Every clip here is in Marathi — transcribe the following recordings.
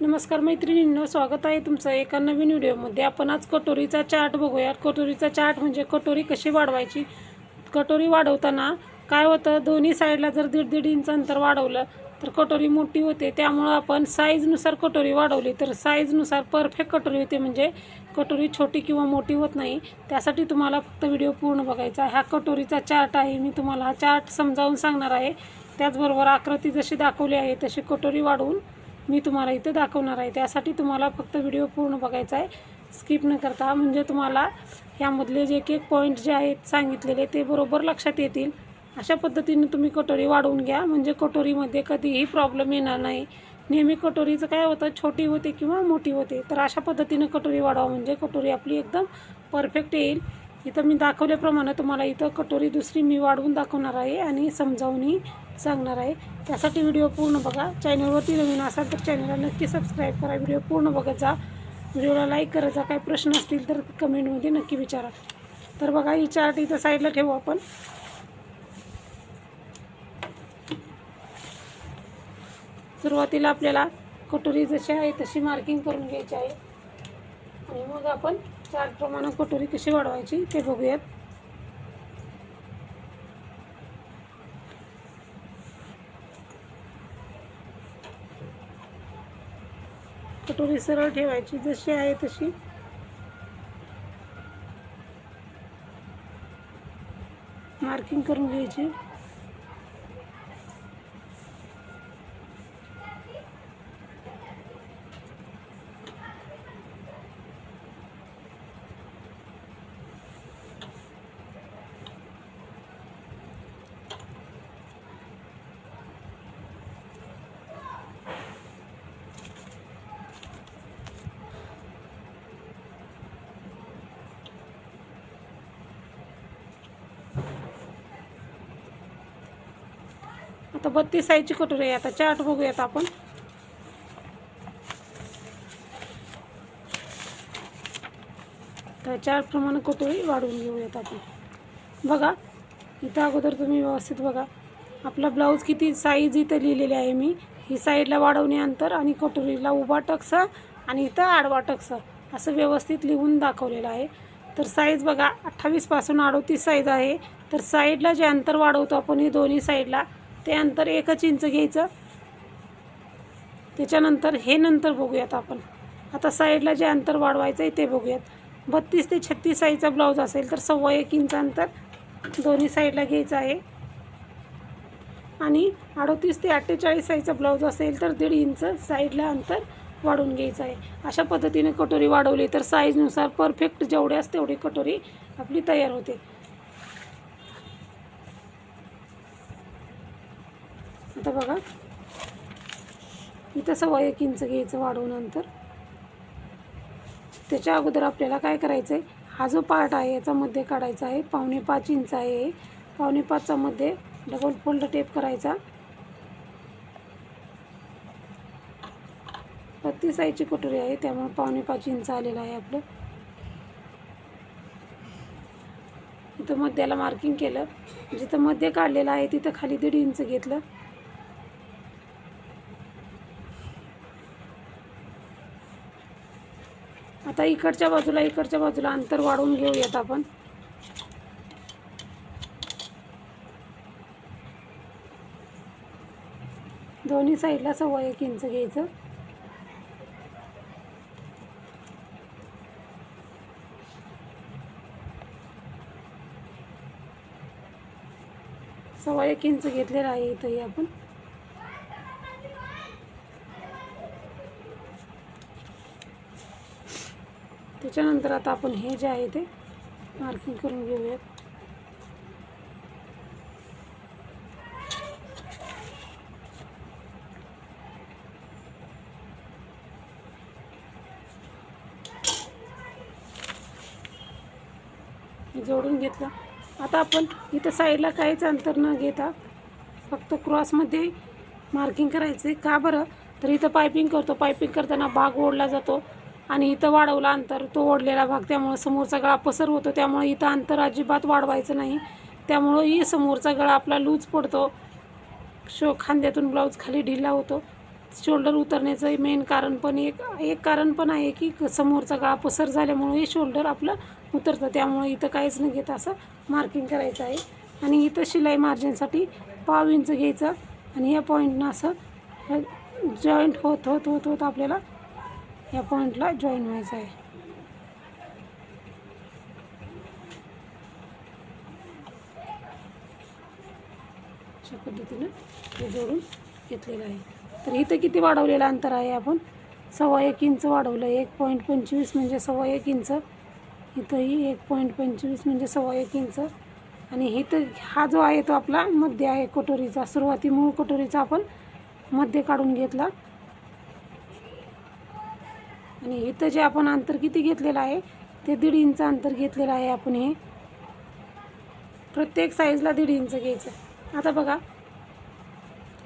नमस्कार मैत्रिणींनो स्वागत आहे तुमचं एका नवीन व्हिडिओमध्ये. आपण आज कटोरीचा चार्ट बघूया कटोरीचा चार्ट म्हणजे कटोरी कशी वाढवायची? कटोरी वाढवताना काय होतं? दोन्ही साईडला जर दीड दीड इंच अंतर वाढवलं तर कटोरी मोठी होते. त्यामुळं आपण साईजनुसार कटोरी वाढवली. तर साईजनुसार परफेक्ट कटोरी होते म्हणजे कटोरी छोटी किंवा मोठी होत नाही. त्यासाठी तुम्हाला फक्त व्हिडिओ पूर्ण बघायचा हा कटोरीचा चार्ट आहे. मी तुम्हाला हा चार्ट समजावून सांगणार आहे. त्याचबरोबर आकृती जशी दाखवली आहे तशी कटोरी वाढवून मी तुम्हाला इथं दाखवणार आहे. त्यासाठी तुम्हाला फक्त व्हिडिओ पूर्ण बघायचा आहे. स्किप न करता म्हणजे तुम्हाला ह्यामधले जे एक एक पॉईंट जे आहेत सांगितलेले ते बरोबर लक्षात येतील. अशा पद्धतीने तुम्ही कटोरी वाढवून घ्या. म्हणजे कटोरीमध्ये कधीही प्रॉब्लेम येणार नाही. नेहमी कटोरीचं काय होतं? छोटी होते किंवा मोठी होते. तर अशा पद्धतीनं कटोरी वाढवा. म्हणजे कटोरी आपली एकदम परफेक्ट येईल. इथं मी दाखवल्याप्रमाणे तुम्हाला इथं कटोरी दुसरी मी वाढवून दाखवणार आहे आणि समजावूनही सांगणार आहे. त्यासाठी व्हिडिओ पूर्ण बघा. चॅनलवरती नवीन असाल तर चॅनलला नक्की सबस्क्राईब करा. व्हिडिओ पूर्ण बघत जा. व्हिडिओला लाईक करायचा काही प्रश्न असतील तर कमेंटमध्ये नक्की विचारा. तर बघा ही चार्ट इथं साईडला ठेवू आपण. सुरुवातीला आपल्याला कटोरी जशी आहे तशी मार्किंग करून घ्यायची आहे. आणि मग आपण चार्टप्रमाणे कटोरी कशी वाढवायची ते बघूयात. कटोरी सरळ ठेवायची जशी आहे तशी. मार्किंग करून घ्यायची. आता बत्तीस साईजची कटोरी आहे. आता चार्ट बघूयात आपण. तर चार्टप्रमाणे कटोरी वाढवून घेऊयात आपण. बघा इथं अगोदर तुम्ही व्यवस्थित बघा. आपला ब्लाऊज किती साईज इथं लिहिलेली आहे मी. ही साईडला वाढवणे अंतर आणि कटोरीला उभा टक्सा आणि इथं आडवा टक्सा असं व्यवस्थित लिहून दाखवलेलं आहे. तर साईज बघा अठ्ठावीसपासून अडोतीस साईज आहे. तर साईडला जे अंतर वाढवतो आपण ही दोन्ही साईडला ते अंतर एकच इंच घ्यायचं. त्याच्यानंतर हे नंतर बघूयात आपण. आता साईडला जे अंतर वाढवायचं आहे ते बघूयात. बत्तीस ते छत्तीस साईजचा ब्लाऊज असेल तर सव्वा एक इंच अंतर दोन्ही साईडला घ्यायचं आहे. आणि अडतीस ते अठ्ठेचाळीस साईजचा ब्लाऊज असेल तर दीड इंच साईडला अंतर वाढवून घ्यायचं आहे. अशा पद्धतीने कटोरी वाढवली तर साईजनुसार परफेक्ट जेवढ्यास तेवढी कटोरी आपली तयार होते. आता बघा. इथं सव्वा एक इंच घ्यायचं वाढवून नंतर त्याच्या अगोदर आपल्याला काय करायचं आहे हा जो पार्ट आहे याचा मध्ये काढायचा आहे. पावणे पाच इंच आहे पावणे पाचचा मध्ये डबल फोल्ड टेप करायचा. बत्तीस आईची कटोरी आहे त्यामुळे पावणे पाच इंच आलेलं आहे आपलं. इथं मध्याला मार्किंग केलं. जिथं मध्ये काढलेलं आहे तिथं खाली दीड इंच घेतलं. आता इकडच्या बाजूला इकडच्या बाजूला अंतर वाढवून घेऊयात आपण. दोन्ही साईडला सव्वा एक इंच घ्यायचं. सव्वा एक इंच घेतलेलं आहे इथंही आपण. त्याच्यानंतर आता आपण हे जे आहे ते मार्किंग करून घेऊयात. जोडून घेतलं. आता आपण इथं साईडला काहीच अंतर न घेता फक्त क्रॉसमध्ये मार्किंग करायचं आहे का बरं? तर इथं पायपिंग करतो. पायपिंग करताना भाग ओढला जातो. आणि इथं वाढवला अंतर तो ओढलेला भाग त्यामुळं समोरचा गळा पसर होतो त्यामुळे इथं अंतर अजिबात वाढवायचं नाही. त्यामुळंही समोरचा गळा आपला लूज पडतो. शो खांद्यातून ब्लाऊज खाली ढिला होतो. शोल्डर उतरण्याचं मेन कारण पण एक एक कारण पण आहे की समोरचा गळा पसर झाल्यामुळे हे शोल्डर आपलं उतरतं. त्यामुळे इथं काहीच न घेता असं मार्किंग करायचं आहे. आणि इथं शिलाई मार्जिनसाठी पाव इंच घ्यायचं. आणि या पॉईंटनं असं जॉईंट होत होत होत होत आपल्याला या पॉईंटला जॉईन व्हायचं आहे. अशा पद्धतीनं हे जोडून घेतलेलं आहे. तर इथं किती वाढवलेलं अंतर आहे आपण? सव्वा एक इंच वाढवलं. एक पॉईंट पंचवीस म्हणजे सव्वा एक इंच इथंही एक पॉईंट पंचवीस म्हणजे सव्वा एक इंच आणि इथं हा जो आहे तो आपला मध्य आहे कटोरीचा सुरुवाती मूळ कटोरीचा आपण मध्य काढून घेतला. आणि इथं जे आपण अंतर किती घेतलेलं आहे ते दीड इंच अंतर घेतलेलं आहे आपण हे. प्रत्येक साईजला दीड इंच घ्यायचं. आता बघा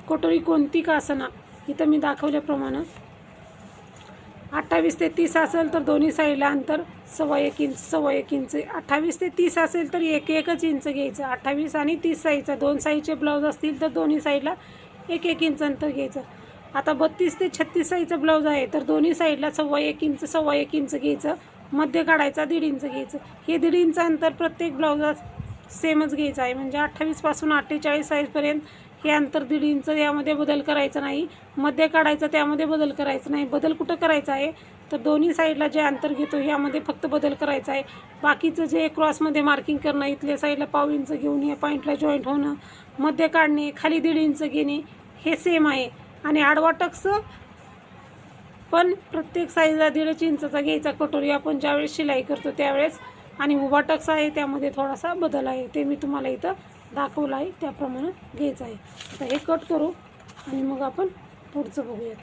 कटोरी कोणती का असना इथं मी दाखवल्याप्रमाणे. अठ्ठावीस ते तीस असेल तर दोन्ही साईडला अंतर सव्वा एक इंच सव्वा एक इंच. अठ्ठावीस ते तीस असेल तर एक एकच इंच घ्यायचं. अठ्ठावीस आणि तीस साईजचा दोन साईजचे ब्लाऊज असतील तर दोन्ही साईडला एक एक इंच अंतर घ्यायचं. आता बत्तीस ते छत्तीस साईजचा ब्लाऊज आहे तर दोन्ही साईडला सव्वा एक इंच सव्वा एक इंच घ्यायचं मध्य काढायचा दीड इंच घ्यायचं. हे दीड इंच अंतर प्रत्येक ब्लाऊजात सेमच घ्यायचं आहे म्हणजे अठ्ठावीसपासून अठ्ठेचाळीस साईजपर्यंत हे अंतर दीड इंच यामध्ये बदल करायचा नाही. मध्य काढायचा त्यामध्ये बदल करायचा नाही. बदल कुठं करायचा आहे? तर दोन्ही साईडला जे अंतर घेतो यामध्ये फक्त बदल करायचा आहे. बाकीचं जे क्रॉसमध्ये मार्किंग करणं इथल्या साईडला पाव इंच घेऊन या पॉईंटला जॉईंट होणं मध्य काढणे खाली दीड इंच घेणे हे सेम आहे. आणि आडवा टक्स पण प्रत्येक साईजला दीडच इंचाचा घ्यायचा कटोरी. आपण ज्यावेळेस शिलाई करतो त्यावेळेस आणि उभा टक्स आहे त्यामध्ये थोडासा बदल आहे. ते मी तुम्हाला इथं दाखवलं आहे. त्याप्रमाणे घ्यायचं आहे. आता हे कट करू आणि मग आपण पुढचं बघूयात.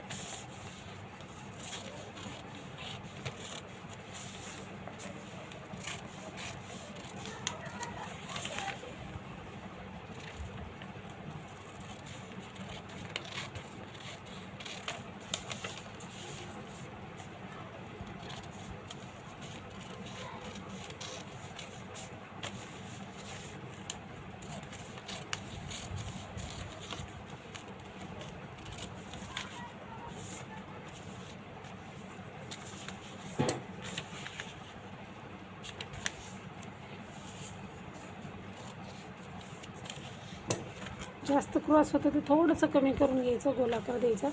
जास्त क्रॉस होतं ते थोडंसं कमी करून घ्यायचं गोलाकार द्यायचा.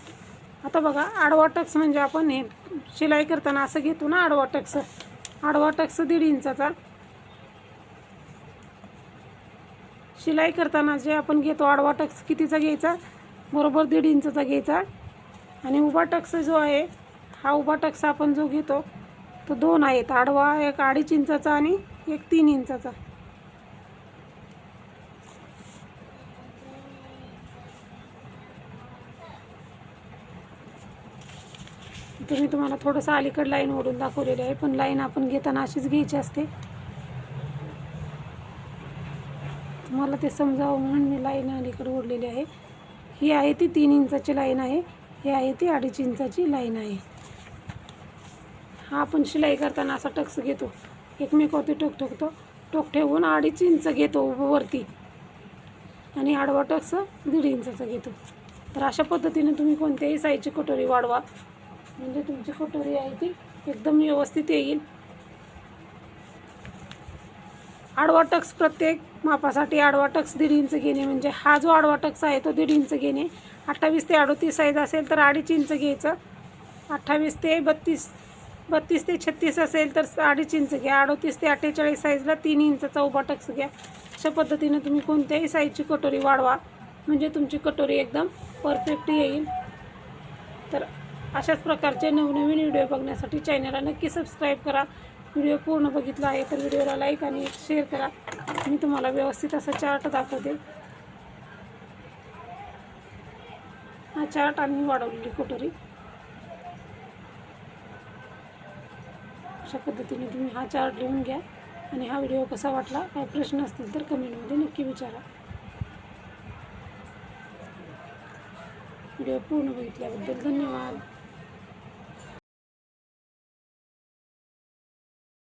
आता बघा आडवा टक्स म्हणजे आपण हे शिलाई करताना असं घेतो ना आडवा टक्स. आडवा टक्स दीड इंचाचा. शिलाई करताना जे आपण घेतो आडवा टक्स कितीचा घ्यायचा? बरोबर दीड इंचाचा घ्यायचा. आणि उभा टक्स जो आहे हा उभा टक्स आपण जो घेतो तो दोन आहेत. आडवा एक अडीच इंचाचा आणि एक तीन इंचाचा. तर मी तुम्हाला थोडंसं अलीकड लाईन ओढून दाखवलेली आहे पण लाईन आपण घेताना अशीच घ्यायची असते. तुम्हाला ते समजावं म्हणून मी लाईन अलीकडे ओढलेली आहे. ही आहे ती तीन इंचाची लाईन आहे ही आहे ती अडीच इंचाची लाईन आहे. हा आपण शिलाई करताना असा टक्स घेतो. एकमेकावरती टोक ठोकतो टोक ठेवून अडीच इंच घेतो वरती. आणि आडवा टक्स दीड इंचाचा घेतो. तर अशा पद्धतीने तुम्ही कोणत्याही साईजची कटोरी वाढवा. म्हणजे तुमची कटोरी आहे ती एकदम व्यवस्थित येईल. आडवा टक्स प्रत्येक मापासाठी आडवा टक्स दीड इंच घेणे म्हणजे हा जो आडवा टक्स आहे तो दीड इंच घेणे. अठ्ठावीस ते अडतीस साईज असेल तर अडीच इंच घ्यायचं. अठ्ठावीस ते बत्तीस बत्तीस ते छत्तीस असेल तर अडीच इंच घ्या. अडतीस ते अठ्ठेचाळीस साईजला तीन इंचाचा उभा टक्स घ्या. अशा पद्धतीनं तुम्ही कोणत्याही साईजची कटोरी वाढवा. म्हणजे तुमची कटोरी एकदम परफेक्ट येईल. तर अशाच प्रकारचे नवनवीन व्हिडिओ बघण्यासाठी चॅनलला नक्की सबस्क्राईब करा. व्हिडिओ पूर्ण बघितला आहे तर व्हिडिओला लाईक आणि शेअर करा. मी तुम्हाला व्यवस्थित असा चार्ट दाखवते. हा चार्ट आम्ही वाढवलेली कटोरी अशा पद्धतीने तुम्ही हा चार्ट लिहून घ्या आणि हा व्हिडिओ कसा वाटला काय प्रश्न असतील तर कमेंटमध्ये नक्की विचारा. व्हिडिओ पूर्ण बघितल्याबद्दल धन्यवाद.